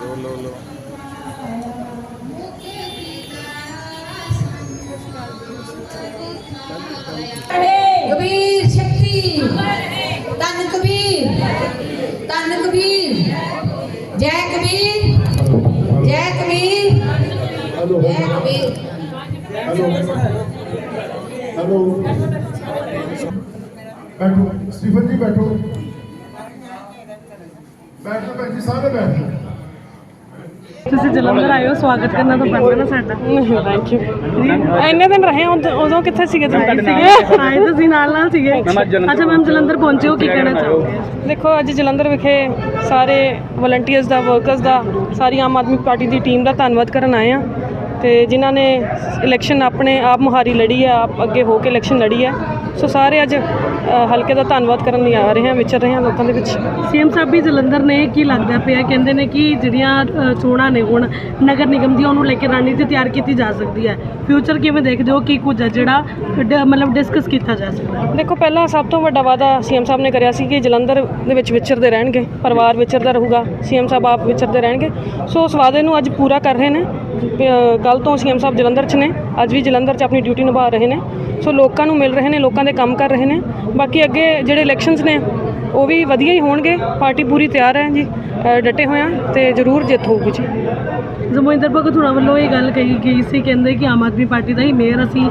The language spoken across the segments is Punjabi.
ਬੋਲੋ ਬੋਲੋ ਕਬੀਰ ਸ਼ਕਤੀ। ਤਨ ਕਬੀਰ। ਤਨ ਕਬੀਰ। ਜੈ ਕਬੀਰ। ਜੈ ਕਬੀਰ। ਜੈ ਕਬੀਰ। ਹੈਲੋ। ਹੈਲੋ। ਬੈਠੋ। ਸਟੀਫਨ ਜੀ ਬੈਠੋ। ਬੈਠੋ ਭੈਣ ਜੀ ਸਾਰੇ ਬੈਠੋ ਤੁਸੀਂ ਜਲੰਧਰ ਆਏ ਹੋ ਸਵਾਗਤ ਕਰਨਾ ਤਾਂ ਬਣਦਾ ਨਾ ਸਾਡਾ। ਨਹੀਂ ਥੈਂਕ ਯੂ ਇੰਨੇ ਦਿਨ ਰਹੇ ਉਦੋਂ ਉਦੋਂ ਕਿੱਥੇ ਸੀਗੇ ਤੁਸੀਂ? ਸੀਗੇ ਆਏ ਤੁਸੀਂ ਨਾਲ ਨਾਲ ਸੀਗੇ। ਅੱਛਾ ਮੈਮ ਜਲੰਧਰ ਪਹੁੰਚੇ ਹੋ ਕੀ ਕਹਿਣਾ ਚਾਹੋਗੇ? ਦੇਖੋ ਅੱਜ ਜਲੰਧਰ ਵਿਖੇ ਸਾਰੇ ਵਲੰਟੀਅਰਸ ਦਾ ਵਰਕਰਸ ਦਾ ਸਾਰੀ ਆਮ ਆਦਮੀ ਪਾਰਟੀ ਦੀ ਟੀਮ ਦਾ ਧੰਨਵਾਦ ਕਰਨ ਆਏ ਆ ਤੇ ਜਿਨ੍ਹਾਂ ਨੇ ਇਲੈਕਸ਼ਨ ਆਪਣੇ ਆਪ ਮੁਹਾਰੀ ਲੜੀ ਹੈ ਆਪ ਅੱਗੇ ਹੋ ਕੇ ਇਲੈਕਸ਼ਨ ਲੜੀ ਹੈ। ਸੋ ਸਾਰੇ ਅੱਜ ਹਲਕੇ ਦਾ ਧੰਨਵਾਦ ਕਰਨ ਲਈ ਆ ਰਹੇ ਹਾਂ ਵਿਚਰ ਰਹੇ ਹਾਂ ਲੋਕਾਂ ਦੇ ਵਿੱਚ। ਸੀਐਮ ਸਾਹਿਬ ਵੀ ਜਲੰਧਰ ਨੇ ਕੀ ਲੱਗਦਾ ਪਿਆ ਕਹਿੰਦੇ ਨੇ ਕਿ ਜਿਹੜੀਆਂ ਚੋਣਾਂ ਨੇ ਹੁਣ ਨਗਰ ਨਿਗਮ ਦੀਆਂ ਉਹਨੂੰ ਲੈ ਕੇ ਰਣਨੀਤੀ ਤਿਆਰ ਕੀਤੀ ਜਾ ਸਕਦੀ ਹੈ। ਫਿਊਚਰ ਕਿਵੇਂ ਦੇਖਦੇ ਹੋ ਕੀ ਕੁਝ ਹੈ ਜਿਹੜਾ ਮਤਲਬ ਡਿਸਕਸ ਕੀਤਾ ਜਾ ਸਕਦਾ ਦੇਖੋ ਪਹਿਲਾਂ ਸਭ ਤੋਂ ਵੱਡਾ ਵਾਅਦਾ ਸੀਐਮ ਸਾਹਿਬ ਨੇ ਕਰਿਆ ਸੀ ਕਿ ਜਲੰਧਰ ਦੇ ਵਿੱਚ ਵਿਚਰਦੇ ਰਹਿਣਗੇ ਪਰਿਵਾਰ ਵਿਚਰਦਾ ਰਹੂਗਾ ਸੀਐਮ ਸਾਹਿਬ ਆਪ ਵਿਚਰਦੇ ਰਹਿਣਗੇ। ਸੋ ਉਸ ਵਾਅਦੇ ਨੂੰ ਅੱਜ ਪੂਰਾ ਕਰ ਰਹੇ ਨੇ ਕੱਲ ਤੋਂ ਸੀਐਮ ਸਾਹਿਬ ਜਲੰਧਰ 'ਚ ਨੇ ਅੱਜ ਵੀ ਜਲੰਧਰ 'ਚ ਆਪਣੀ ਡਿਊਟੀ ਨਿਭਾ ਰਹੇ ਨੇ। ਸੋ ਲੋਕਾਂ ਨੂੰ ਮਿਲ ਰਹੇ ਨੇ ਲੋਕਾਂ ਦੇ ਕੰਮ ਕਰ ਰਹੇ ਨੇ। ਬਾਕੀ ਅੱਗੇ ਜਿਹੜੇ ਇਲੈਕਸ਼ਨਸ ਨੇ ਉਹ ਵੀ ਵਧੀਆ ਹੀ ਹੋਣਗੇ। ਪਾਰਟੀ ਪੂਰੀ ਤਿਆਰ ਹੈ ਜੀ। ਡਟੇ ਹੋਏ ਆ ਤੇ ਜ਼ਰੂਰ ਜਿੱਤ ਹੋਊਗੀ ਜੀ। ਜ਼ਮੋਇੰਦਰ ਭਗਤ ਹੋਣਾ ਵੱਲੋਂ ਇਹ ਗੱਲ ਕਹੀ ਗਈ ਸੀ ਕਹਿੰਦੇ ਕਿ ਆਮ ਆਦਮੀ ਪਾਰਟੀ ਦਾ ਹੀ ਮੇਅਰ ਅਸੀਂ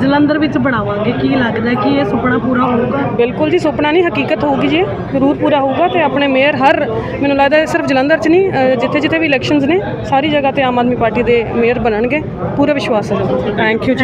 ਜਲੰਧਰ ਵਿੱਚ ਬਣਾਵਾਂਗੇ। ਕੀ ਲੱਗਦਾ ਕਿ ਇਹ ਸੁਪਨਾ ਪੂਰਾ ਹੋਊਗਾ? ਬਿਲਕੁਲ ਜੀ ਸੁਪਨਾ ਨਹੀਂ ਹਕੀਕਤ ਹੋਊਗੀ ਜੀ। ਜ਼ਰੂਰ ਪੂਰਾ ਹੋਊਗਾ ਤੇ ਆਪਣੇ ਮੇਅਰ ਹਰ ਮੈਨੂੰ ਲੱਗਦਾ ਸਿਰਫ ਜਲੰਧਰ 'ਚ ਨਹੀਂ ਜਿੱਥੇ ਜਿੱਥੇ ਵੀ ਇਲੈਕਸ਼ਨਸ ਨੇ ਸਾਰੀ ਜਗ੍ਹਾ ਤੇ ਆਮ ਆਦਮੀ ਪਾਰਟੀ ਦੇ ਮੇਅਰ ਬਣਨਗੇ। ਪੂਰਾ ਵਿਸ਼ਵਾਸ ਹੈ ਥੈਂਕ ਯੂ